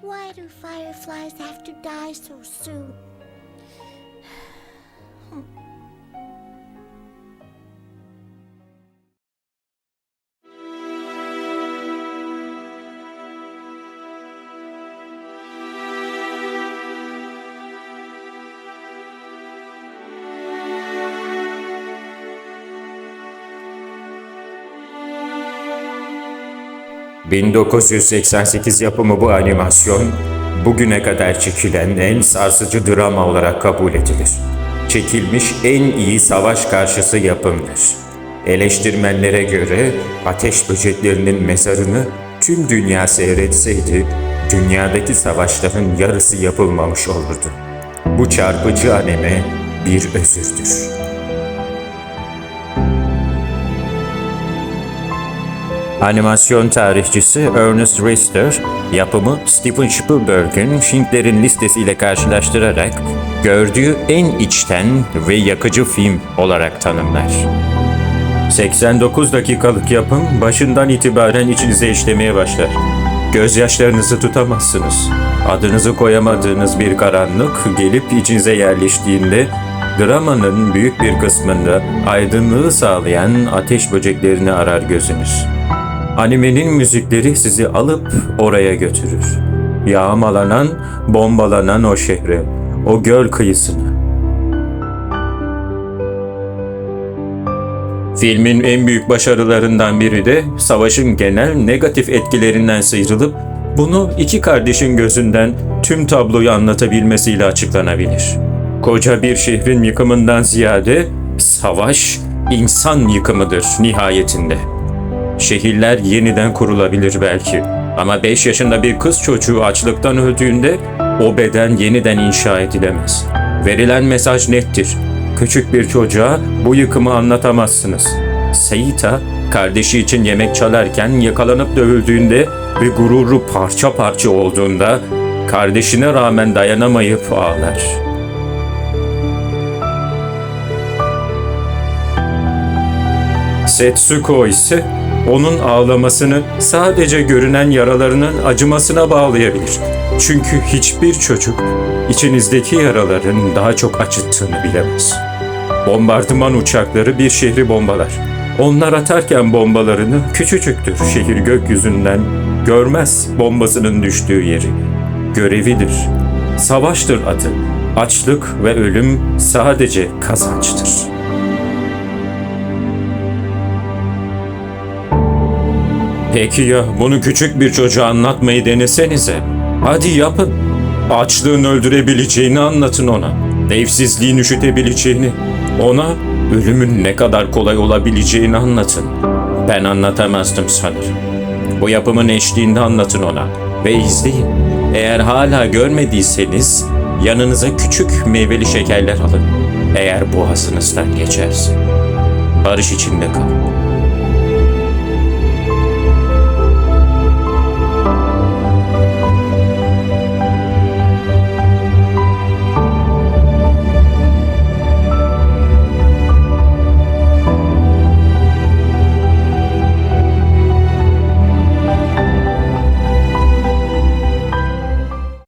Why do fireflies have to die so soon? ...1988 yapımı bu animasyon... ...bugüne kadar çekilen en sarsıcı drama olarak kabul edilir. Çekilmiş en iyi savaş karşısı yapımdır. Eleştirmenlere göre ateş böceklerinin mezarını tüm dünya seyretseydi... ...dünyadaki savaşların yarısı yapılmamış olurdu. Bu çarpıcı anime bir özürdür. Animasyon tarihçisi Ernest Rister, yapımı Steven Spielberg'in Schindler'in listesiyle karşılaştırarak gördüğü en içten ve yakıcı film olarak tanımlar. 89 dakikalık yapım başından itibaren içinize işlemeye başlar. Gözyaşlarınızı tutamazsınız. Adınızı koyamadığınız bir karanlık gelip içinize yerleştiğinde dramanın büyük bir kısmında aydınlığı sağlayan ateş böceklerini arar gözünüz. Animenin müzikleri sizi alıp oraya götürür. Yağmalanan, bombalanan o şehre, o göl kıyısına. Filmin en büyük başarılarından biri de savaşın genel negatif etkilerinden sıyrılıp bunu iki kardeşin gözünden tüm tabloyu anlatabilmesiyle açıklanabilir. Koca bir şehrin yıkımından ziyade savaş insan yıkımıdır nihayetinde. Şehirler yeniden kurulabilir belki. Ama 5 yaşında bir kız çocuğu açlıktan öldüğünde o beden yeniden inşa edilemez. Verilen mesaj nettir. Küçük bir çocuğa bu yıkımı anlatamazsınız. Seita, kardeşi için yemek çalarken yakalanıp dövüldüğünde ve gururu parça parça olduğunda kardeşine rağmen dayanamayıp ağlar. Setsuko ise onun ağlamasını sadece görünen yaralarının acımasına bağlayabilir. Çünkü hiçbir çocuk içinizdeki yaraların daha çok acıttığını bilemez. Bombardıman uçakları bir şehri bombalar. Onlar atarken bombalarını küçücüktür şehir gökyüzünden görmez bombasının düştüğü yeri. Görevidir. Savaştır adı. Açlık ve ölüm sadece kazançtır. Peki ya bunu küçük bir çocuğa anlatmayı denesenize. Hadi yapın. Açlığın öldürebileceğini anlatın ona. Evsizliğin üşütebileceğini. Ona ölümün ne kadar kolay olabileceğini anlatın. Ben anlatamazdım sanırım. Bu yapımın eşliğinde anlatın ona. Ve izleyin. Eğer hala görmediyseniz yanınıza küçük meyveli şekerler alın. Eğer boğazınızdan geçerse. Barış içinde kalın.